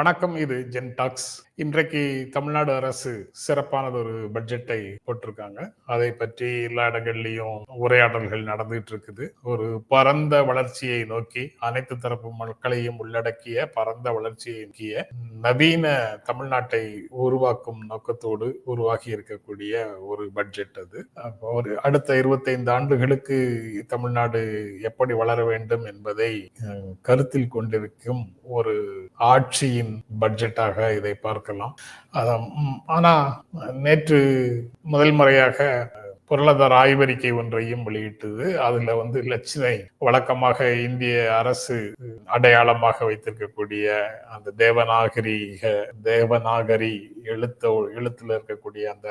வணக்கம் இது gen tax. இன்றைக்கு தமிழ்நாடு அரசு சிறப்பானது ஒரு பட்ஜெட்டை போட்டிருக்காங்க. அதை பற்றி எல்லா இடங்கள்லயும் உரையாடல்கள் நடந்துட்டு இருக்குது ஒரு பரந்த வளர்ச்சியை நோக்கி அனைத்து தரப்பு மக்களையும் உள்ளடக்கிய பரந்த வளர்ச்சியை நோக்கிய நவீன தமிழ்நாட்டை உருவாக்கும் நோக்கத்தோடு உருவாகி இருக்கக்கூடிய ஒரு பட்ஜெட் அது. ஒரு அடுத்த இருபத்தைந்து ஆண்டுகளுக்கு தமிழ்நாடு எப்படி வளர வேண்டும் என்பதை கருத்தில் கொண்டிருக்கும் ஒரு ஆட்சியின் பட்ஜெட்டாக இதை பார்க்கலாம். அதான், ஆனா நேற்று முதல் முறையாக பொருளாதார ஆய்வறிக்கை ஒன்றையும் வெளியிட்டது. அதுல வந்து லட்சணை வழக்கமாக இந்திய அரசு அடையாளமாக வைத்திருக்கக்கூடிய அந்த தேவநாகரிக தேவநாகரி எழுத்த எழுத்துல இருக்கக்கூடிய அந்த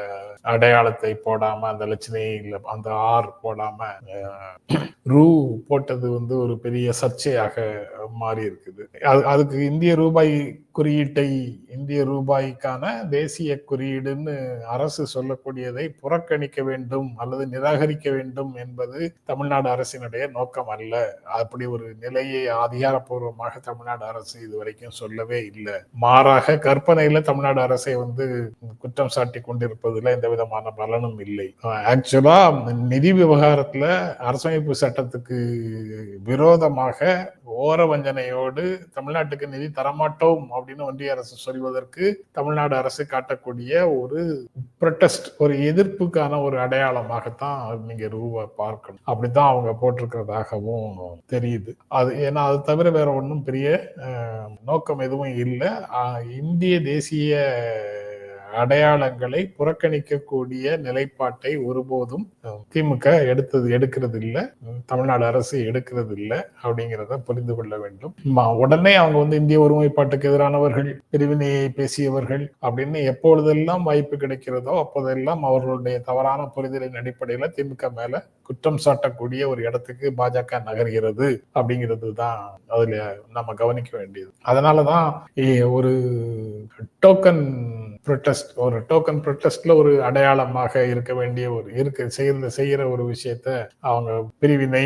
அடையாளத்தை போடாம அந்த லட்சணையில அந்த ஆர் போடாம ரூ போட்டது வந்து ஒரு பெரிய சர்ச்சையாக மாறி இருக்குது அது அதுக்கு இந்திய ரூபாய் குறியீட்டை இந்திய ரூபாய்க்கான தேசிய குறியீடுன்னு அரசு சொல்லக்கூடியதை புறக்கணிக்க வேண்டும் அல்லது நிராகரிக்க வேண்டும் என்பது தமிழ்நாடு அரசினுடைய நோக்கம் அல்ல. அப்படி ஒரு நிலையை அதிகாரப்பூர்வமாக தமிழ்நாடு அரசு இதுவரைக்கும் சொல்லவே இல்லை. மாறாக கற்பனையில தமிழ்நாடு அரசை வந்து குற்றம் சாட்டி கொண்டிருப்பதுல எந்த விதமான பலனும் இல்லை. ஆக்சுவலா நிதி விவகாரத்துல அரசமைப்பு சட்டத்துக்கு விரோதமாக ஓர வஞ்சனையோடு தமிழ்நாட்டுக்கு நிதி தரமாட்டோம் அப்படின்னு ஒன்றிய அரசு என்பதற்கு தமிழ்நாடு அரசு காட்டக்கூடிய ஒரு ப்ரொட்டஸ்ட் ஒரு எதிர்ப்புக்கான ஒரு அடையாளமாகத்தான் நீங்க ரூபா பார்க்கணும். அப்படித்தான் அவங்க போட்டிருக்கிறதாகவும் தெரியுது. அது ஏன்னா அது தவிர வேற ஒன்றும் பெரிய நோக்கம் எதுவும் இல்லை. இந்திய தேசிய அடையாளங்களை புறக்கணிக்கக்கூடிய நிலைப்பாட்டை ஒருபோதும் திமுக எடுத்தது எடுக்கிறது இல்லை தமிழ்நாடு அரசு எடுக்கிறது இல்லை அப்படிங்கிறத புரிந்து கொள்ள வேண்டும். உடனே அவங்க வந்து இந்திய ஒருமைப்பாட்டுக்கு எதிரானவர்கள் பிரிவினையை பேசியவர்கள் அப்படின்னு எப்பொழுதெல்லாம் வாய்ப்பு கிடைக்கிறதோ அப்போதெல்லாம் அவர்களுடைய தவறான புரிதலின் அடிப்படையில் திமுக மேல குற்றம் சாட்டக்கூடிய ஒரு இடத்துக்கு பாஜக நகர்கிறது அப்படிங்கிறது தான் அதுல நம்ம கவனிக்க வேண்டியது. அதனாலதான் ஒரு டோக்கன் ப்ரொட்டஸ்ட் ஒரு டோக்கன் ப்ரொட்டஸ்ட்ல ஒரு அடையாளமாக இருக்க வேண்டிய ஒரு இருக்க செய்யற செய்யற ஒரு விஷயத்த அவங்க பிரிவினை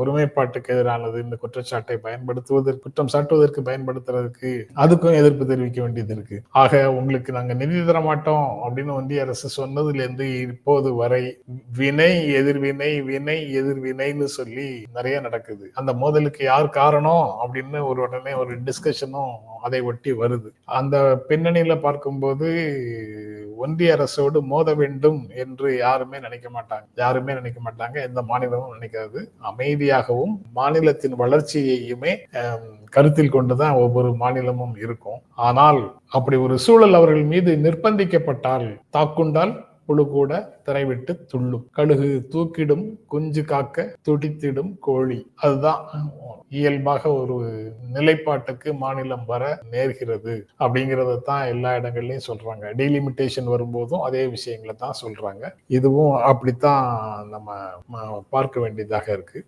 ஒருமைப்பாட்டுக்கு எதிரானது இந்த குற்றச்சாட்டை பயன்படுத்துவதற்கு குற்றம் சாட்டுவதற்கு பயன்படுத்துறதுக்கு அதுக்கும் எதிர்ப்பு தெரிவிக்க வேண்டியது இருக்கு. ஆக உங்களுக்கு நாங்க நிதி தர மாட்டோம் அப்படின்னு ஒன்றிய அரசு சொன்னதுல இருந்து இப்போது வரை வினை எதிர்வினை வினை எதிர்வினைன்னு சொல்லி நிறைய நடக்குது. அந்த மோதலுக்கு யார் காரணம் அப்படின்னு ஒரு உடனே ஒரு டிஸ்கஷனும் அதை ஒட்டி வருது. அந்த பின்னணியில பார்க்கும்போது ஒன்றிய அரசோடு மோத வேண்டும் என்று யாருமே நினைக்க மாட்டாங்க. யாருமே நினைக்க மாட்டாங்க. எந்த மாநிலமும் நினைக்காது. அமைதியாகவும் மாநிலத்தின் வளர்ச்சியையுமே கருத்தில் கொண்டுதான் ஒவ்வொரு மாநிலமும் இருக்கும். ஆனால் அப்படி ஒரு சூழல் அவர்கள் மீது நிர்பந்திக்கப்பட்டால் தாக்குண்டால் புழு கூட திரைவிட்டு துள்ளும். கழுகு தூக்கிடும் குஞ்சு காக்க துடித்திடும் கோழி. அதுதான் இயல்பாக ஒரு நிலைப்பாட்டுக்கு மாநிலம் வர நேர்கிறது அப்படிங்கறத தான் எல்லா இடங்கள்லயும் சொல்றாங்க. டீலிமிட்டேஷன் வரும்போதும் அதே விஷயங்களை தான் சொல்றாங்க. இதுவும் அப்படித்தான் நம்ம பார்க்க வேண்டியதாக இருக்கு.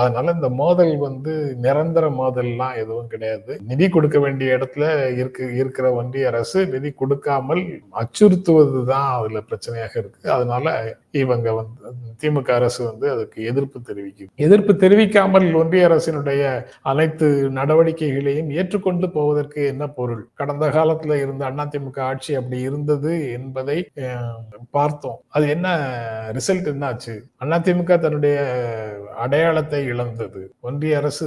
அதனால இந்த மோதல் வந்து நிரந்தர மோதல்லாம் எதுவும் கிடையாது. நிதி கொடுக்க வேண்டிய இடத்துல இருக்கு இருக்கிற ஒன்றிய அரசு நிதி கொடுக்காமல் அச்சுறுத்துவது தான் அதுல பிரச்சனையாக இருக்குது. அதனால இவங்க வந்து திமுக அரசு வந்து அதுக்கு எதிர்ப்பு தெரிவிக்கும் எதிர்ப்பு தெரிவிக்காமல் ஒன்றிய அரசினுடைய அனைத்து நடவடிக்கைகளையும் ஏற்றுக்கொண்டு போவதற்கு என்ன பொருள்? கடந்த காலத்தில் இருந்த அதிமுக ஆட்சி அப்படி இருந்தது என்பதை பார்த்தோம். அது என்ன ரிசல்ட் என்னாச்சு? அதிமுக தன்னுடைய அடையாளத்தை இழந்தது. ஒன்றிய அரசு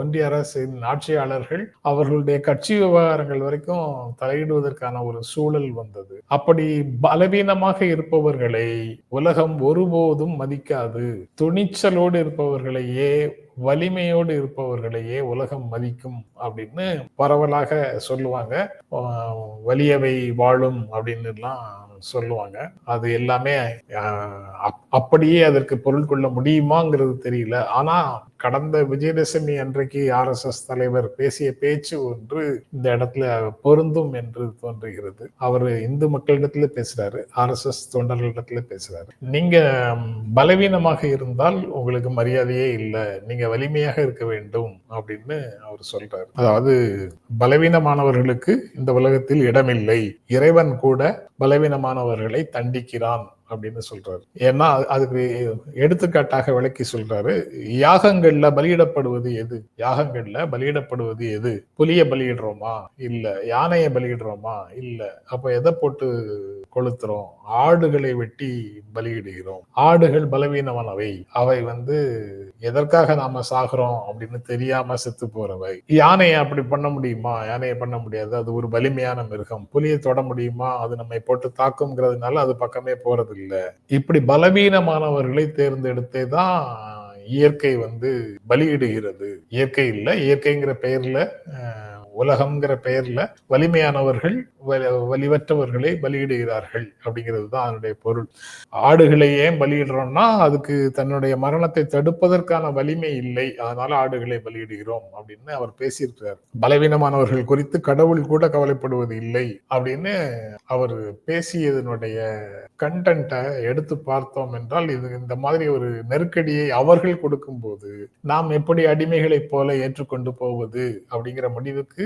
ஒன்றிய அரசின் ஆட்சியாளர்கள் அவர்களுடைய கட்சி விவகாரங்கள் வரைக்கும் தலையிடுவதற்கான ஒரு சூழல் வந்தது. அப்படி பலவீனமாக இருப்பவர்களை உலகம் ஒருபோதும் மதிக்காது. துணிச்சலோடு இருப்பவர்களையே வலிமையோடு இருப்பவர்களையே உலகம் மதிக்கும் அப்படின்னு பரவலாக சொல்லுவாங்க. வலியவை வாழும் அப்படின்னு எல்லாம் சொல்லுவாங்க. அது எல்லாமே ஆஹ் அப்படியே அதற்கு பொருள் கொள்ள முடியுமாங்கிறது தெரியல. ஆனா கடந்த விஜயதசமி அன்றைக்கு ஆர்எஸ்எஸ் தலைவர் பேசிய பேச்சு ஒன்று இந்த இடத்துல பொருந்தும் என்று தோன்றுகிறது. அவர் இந்து மக்களிடத்துல பேசுறாரு ஆர்எஸ்எஸ் தொண்டர்களிடத்துல பேசுறாரு. நீங்க பலவீனமாக இருந்தால் உங்களுக்கு மரியாதையே இல்லை நீங்க வலிமையாக இருக்க வேண்டும் அப்படின்னு அவர் சொல்றாரு. அதாவது பலவீனமானவர்களுக்கு இந்த உலகத்தில் இடமில்லை. இறைவன் கூட பலவீனமானவர்களை தண்டிக்கிறான். அப்படின்னு சொல்றாரு. ஏன்னா அதுக்கு எடுத்துக்காட்டாக விளக்கி சொல்றாரு யாகங்கள்ல பலியிடப்படுவது எது? யாகங்கள்ல பலியிடப்படுவது எது? புலிய பலியிடுறோமா? இல்ல யானையை பலியிடுறோமா? இல்ல அப்ப எதை போட்டு கொளுத்துறோம்? ஆடுகளை வெட்டி பலியிடுகிறோம். ஆடுகள் பலவீனமானவை. அவை வந்து எதற்காக நாம சாகிறோம் அப்படின்னு தெரியாம செத்து போறவை. யானையை அப்படி பண்ண முடியுமா? யானையை பண்ண முடியாது. அது ஒரு வலிமையான மிருகம். புலியை தொட முடியுமா? அது நம்மை போட்டு தாக்குங்கிறதுனால அது பக்கமே போறது இல்லை இப்படி பலவீனமானவர்களை தேர்ந்தெடுத்தே தான் இயற்கை வந்து பலியிடுகிறது. இயற்கை இல்லை இயற்கைங்கிற பெயர்ல உலகம்ங்கிற பெயர்ல வலிமையானவர்கள் வலிவற்றவர்களை பலியிடுகிறார்கள் அப்படிங்கிறது தான் அதனுடைய பொருள். ஆடுகளை ஏன் பலியிடுறோம்னா அதுக்கு தன்னுடைய மரணத்தை தடுப்பதற்கான வலிமை இல்லை. அதனால ஆடுகளை பலியிடுகிறோம் அப்படின்னு அவர் பேசியிருக்கிறார். பலவீனமானவர்கள் குறித்து கடவுள் கூட கவலைப்படுவது இல்லை அப்படின்னு அவர் பேசியதனுடைய கண்டென்ட்டை எடுத்து பார்த்தோம் என்றால் இது இந்த மாதிரி ஒரு நெருக்கடியை அவர்கள் கொடுக்கும்போது நாம் எப்படி அடிமைகளைப் போல ஏற்றுக்கொண்டு போவது அப்படிங்கிற முடிவுக்கு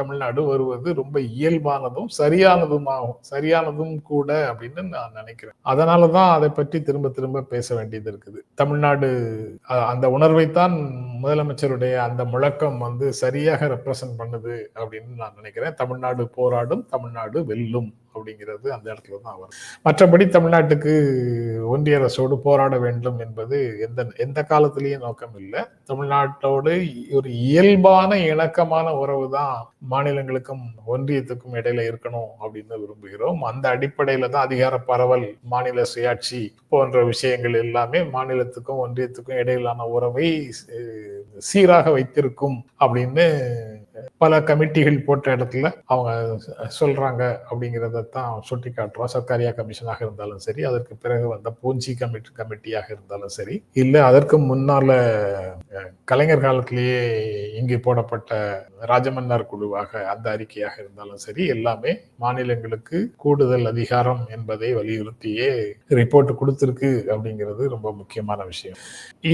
தமிழ்நாடு வருவது ரொம்ப இயல்பானதும் சரியானதும் ஆகும் சரியானதும் கூட அப்படின்னு நான் நினைக்கிறேன். அதனாலதான் அதை பற்றி திரும்ப திரும்ப பேச வேண்டியது இருக்குது. தமிழ்நாடு அந்த உணர்வைத்தான் முதலமைச்சருடைய அந்த முழக்கம் வந்து சரியாக ரெப்ரசன்ட் பண்ணுது அப்படின்னு நான் நினைக்கிறேன். தமிழ்நாடு போராடும் தமிழ்நாடு வெல்லும் அப்படிங்கிறது அந்த இடத்துல தான் வரும். மற்றபடி தமிழ்நாட்டுக்கு ஒன்றிய அரசோடு போராட வேண்டும் என்பது எந்த எந்த காலத்திலையும் நோக்கம் இல்லை தமிழ்நாட்டோடு ஒரு இயல்பான இணக்கமான உறவு தான் மாநிலங்களுக்கும் ஒன்றியத்துக்கும் இடையில இருக்கணும் அப்படின்னு விரும்புகிறோம். அந்த அடிப்படையில தான் அதிகார பரவல் மாநில சுயாட்சி போன்ற விஷயங்கள் எல்லாமே மாநிலத்துக்கும் ஒன்றியத்துக்கும் இடையிலான உறவை சீராக வைத்திருக்கும் அப்படின்னு பல கமிட்டிகள் போட்ட இடத்துல அவங்க சொல்றாங்க அப்படிங்கிறத தான் சுட்டி காட்டுறோம் சர்க்காரியா கமிஷனாக இருந்தாலும் சரி அதற்கு பிறகு வந்த பூஞ்சி கமிட்டி கமிட்டியாக இருந்தாலும் சரி இல்ல அதற்கு முன்னால கலைஞர் காலத்திலேயே இங்கு போடப்பட்ட ராஜமன்னார் குழுவாக அந்த அறிக்கையாக இருந்தாலும் சரி எல்லாமே மாநிலங்களுக்கு கூடுதல் அதிகாரம் என்பதை வலியுறுத்தியே ரிப்போர்ட் கொடுத்திருக்கு அப்படிங்கிறது ரொம்ப முக்கியமான விஷயம்.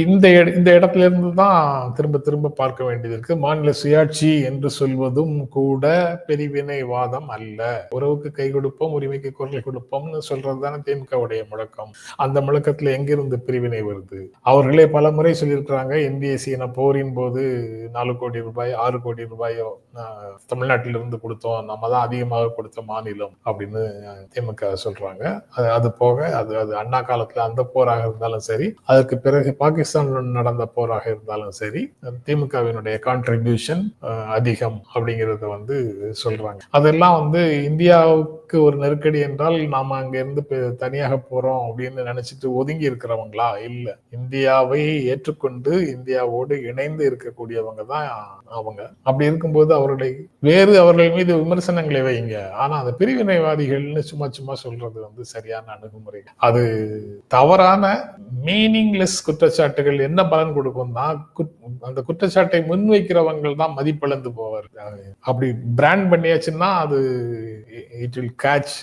இந்த இந்த இடத்துல இருந்து தான் திரும்ப திரும்ப பார்க்க வேண்டியது இருக்கு. மாநில சுயாட்சி என்று சொல்வதும் கூட பிரிவினைவாதம் அல்ல. உறவுக்கு கை கொடுப்போம் உரிமைக்கு குரல் கொடுப்போம்னு சொல்றது தானே திமுகவுடைய முழக்கம். அந்த முழக்கத்துல எங்கிருந்து பிரிவினை வருது? அவர்களே பல முறை சொல்லியிருக்கிறாங்க இந்திய சீன போரின் போது நாலு கோடி ரூபாய் ஆறு கோடி ரூபாயோ தமிழ்நாட்டிலிருந்து கொடுத்தோம் நம்ம தான் அதிகமாக கொடுத்த மாநிலம் அப்படின்னு திமுக சொல்றாங்க. அது அது போக அது அது அண்ணா காலத்துல அந்த போராக இருந்தாலும் சரி அதற்கு பிறகு பாகிஸ்தான் நடந்த போராக இருந்தாலும் சரி திமுகவினுடைய கான்ட்ரிபியூஷன் அதிகம் அப்படிங்கறத வந்து சொல்றாங்க. அதெல்லாம் வந்து இந்தியாவுக்கு ஒரு நெருக்கடி என்றால் நாம அங்க இருந்து தனியாக போறோம் அப்படின்னு நினைச்சிட்டு ஒதுங்கி இருக்கிறவங்களா? இல்ல. இந்தியாவை ஏற்றுக்கொண்டு இந்தியாவோடு இணைந்து இருக்கக்கூடியவங்க தான் அவங்க. அப்படி இருக்கும்போது அவருடைய வேறு அவர்கள் மீது விமர்சனங்களை வைங்க. ஆனா அந்த பிரிவினைவாதிகள்னு சும்மா சும்மா சொல்றது வந்து சரியான அணுகுமுறை. அது தவறான மீனிங்லெஸ் குற்றச்சாட்டுகள் என்ன பலன் கொடுக்கும்னா அந்த குற்றச்சாட்டை முன்வைக்கிறவங்க தான் மதிப்பிழந்து போவார் அப்படி பிராண்ட் பண்ணியாச்சுன்னா அது இட் வில் கேட்ச்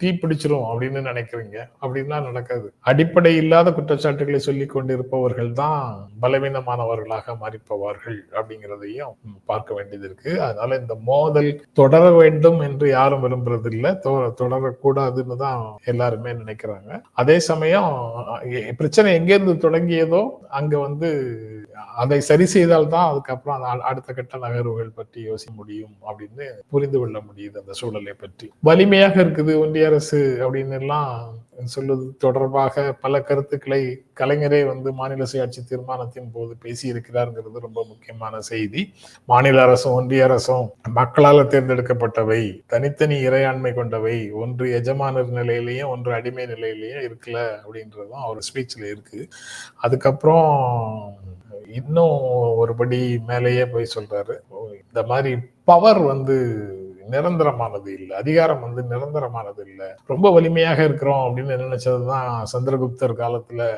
தீ பிடிச்சிரும் அப்படின்னு நினைக்கிறீங்க. அப்படின்னா நடக்காது. அடிப்படை இல்லாத குற்றச்சாட்டுகளை சொல்லி கொண்டிருப்பவர்கள் தான் பலவீனமானவர்களாக மாறிப்பவார்கள் அப்படிங்கிறதையும் பார்க்க வேண்டியது இருக்கு. அதனால இந்த மோதல் தொடர வேண்டும் என்று யாரும் விரும்புறது இல்லை தொடரக்கூடாதுன்னு தான் எல்லாருமே நினைக்கிறாங்க. அதே சமயம் பிரச்சனை எங்கேருந்து தொடங்கியதோ அங்க வந்து அதை சரி செய்தால் தான் அதுக்கப்புறம் அடுத்த கட்ட நகர்வுகள் பற்றி யோசிக்க முடியும் அப்படின்னு புரிந்து கொள்ள முடியுது அந்த சூழலை பற்றி. வலிமையாக இருக்குது ஒன்றிய அரசு அப்படின்னு எல்லாம் சொல்வது தொடர்பாக பல கருத்துக்களை கலைஞரே வந்து மாநில சுயாட்சி தீர்மானத்தின் போது பேசியிருக்கிறாருங்கிறது ரொம்ப முக்கியமான செய்தி. மாநில அரசும் ஒன்றிய அரசும் மக்களால் தேர்ந்தெடுக்கப்பட்டவை தனித்தனி இறையாண்மை கொண்டவை ஒன்று எஜமானர் நிலையிலையும் ஒன்று அடிமை நிலையிலையும் இருக்கல அப்படின்றதும் அவர் ஸ்பீச்சில் இருக்கு. அதுக்கப்புறம் இன்னும் ஒருபடி மேலேயே போய் சொல்றாரு. இந்த மாதிரி பவர் வந்து நிரந்தரமானது இல்லை. அதிகாரம் வந்து நிரந்தரமானது இல்லை. ரொம்ப வலிமையாக இருக்கிறோம் அப்படின்னு நினைச்சதுதான் சந்திரகுப்தர் காலத்துல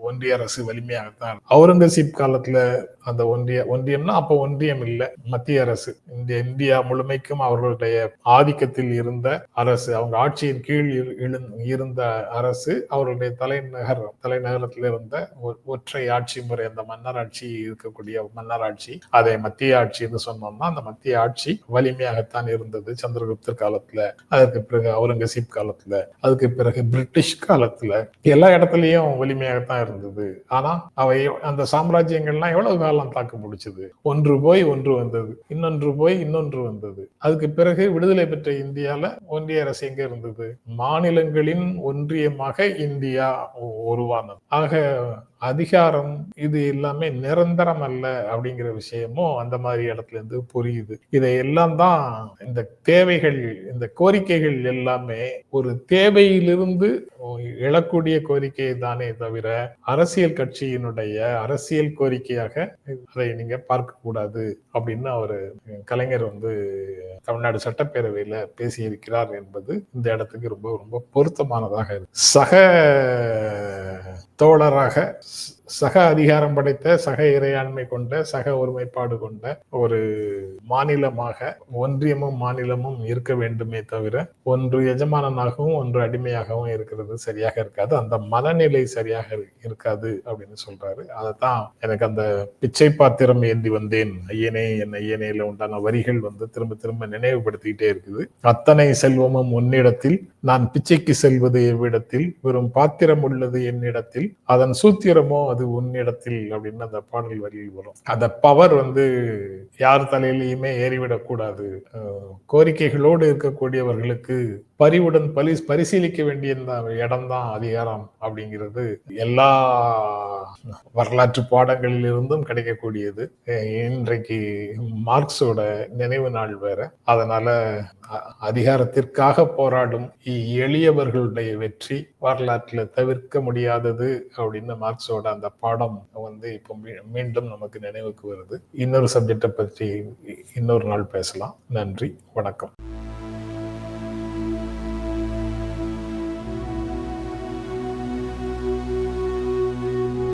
ஒன்றிய அரசு வலிமையாகத்தான். அவுரங்கசீப் காலத்துல அந்த ஒன்றிய ஒன்றியம்னா அப்ப ஒன்றியம் இல்லை. மத்திய அரசு. இந்த இந்தியா முழுமைக்கும் அவர்களுடைய ஆதிக்கத்தில் இருந்த அரசு. அவங்க ஆட்சியின் கீழ் இருந்த அரசு. அவர்களுடைய தலைநகர் தலைநகரத்தில் இருந்த ஒற்றை ஆட்சி முறை அந்த மன்னர் ஆட்சி இருக்கக்கூடிய மன்னர் ஆட்சி அதை மத்திய ஆட்சி என்று சொன்னோம்னா அந்த மத்திய ஆட்சி வலிமையாகத்தான் இருந்தது சந்திரகுப்தர் காலத்துல அதுக்கு பிறகு அவுரங்கசீப் காலத்துல அதுக்கு பிறகு பிரிட்டிஷ் காலத்துல எல்லா இடத்துலயும் வலிமையாகத்தான் இருந்தது. ஆனா அவை அந்த சாம்ராஜ்யங்கள்லாம் எவ்வளவு காலம் தாக்கு பிடிச்சது? ஒன்று போய் ஒன்று வந்தது இன்னொன்று போய் இன்னொன்று வந்தது. அதுக்கு பிறகு விடுதலை பெற்ற இந்தியால ஒன்றிய அரசு எங்க இருந்தது? மாநிலங்களின் ஒன்றியமாக இந்தியா உருவானது. ஆக அதிகாரம் இது எல்லாமே நிரந்தரம் அல்ல அப்படிங்கிற விஷயமும் அந்த மாதிரி இடத்துல இருந்து புரியுது. இதையெல்லாம் தான் இந்த தேவைகள் இந்த கோரிக்கைகள் எல்லாமே ஒரு தேவையிலிருந்து எழக்கூடிய கோரிக்கை தானே தவிர அரசியல் கட்சியினுடைய அரசியல் கோரிக்கையாக அதை நீங்க பார்க்க கூடாது அப்படின்னு அவர் கலைஞர் வந்து தமிழ்நாடு சட்டப்பேரவையில பேசியிருக்கிறார் என்பது இந்த இடத்துக்கு ரொம்ப ரொம்ப பொருத்தமானதாக இருக்கு. சக தோழராக சக அதிகாரம் படைத்த சக இறையாண்மை கொண்ட சக ஒருமைப்பாடு கொண்ட ஒரு மாநிலமாக ஒன்றியமும் மாநிலமும் இருக்க வேண்டுமே தவிர ஒன்று எஜமானனாகவும் ஒன்று அடிமையாகவும் இருக்கிறது சரியாக இருக்காது. அந்த மனநிலை சரியாக இருக்காது அப்படின்னு சொல்றாரு. அதைத்தான் எனக்கு அந்த பிச்சை பாத்திரம் ஏந்தி வந்தேன். ஐயனே என் ஐயனேல உண்டான வரிகள் வந்து திரும்ப திரும்ப நினைவுபடுத்திக்கிட்டே இருக்குது. அத்தனை செல்வமும் உன்னிடத்தில் நான் பிச்சைக்கு செல்வது எவ்விடத்தில் வெறும் பாத்திரம் உள்ளது என்னிடத்தில் அதன் சூத்திரமோ அது உன்னிடத்தில் அப்படின்னு அந்த பாடல் வரியில் வரும். அந்த பவர் வந்து யார் தலையிலையுமே ஏறிவிடக்கூடாது. கோரிக்கைகளோடு இருக்கக்கூடியவர்களுக்கு பரிவுடன் பரி பரிசீலிக்க வேண்டிய இந்த அதிகாரம் அப்படிங்கிறது எல்லா வரலாற்று பாடங்களில் இருந்தும் கிடைக்கக்கூடியது இன்றைக்கு மார்க்ஸோட நினைவு நாள் வேற. அதனால அதிகாரத்திற்காக போராடும் எளியவர்களுடைய வெற்றி வரலாற்றில் தவிர்க்க முடியாதது அப்படின்னு மார்க்ஸோட அந்த பாடம் வந்து இப்போ மீண்டும் நமக்கு நினைவுக்கு வருது. இன்னொரு சப்ஜெக்டை பற்றி இன்னொரு நாள் பேசலாம். நன்றி. வணக்கம்.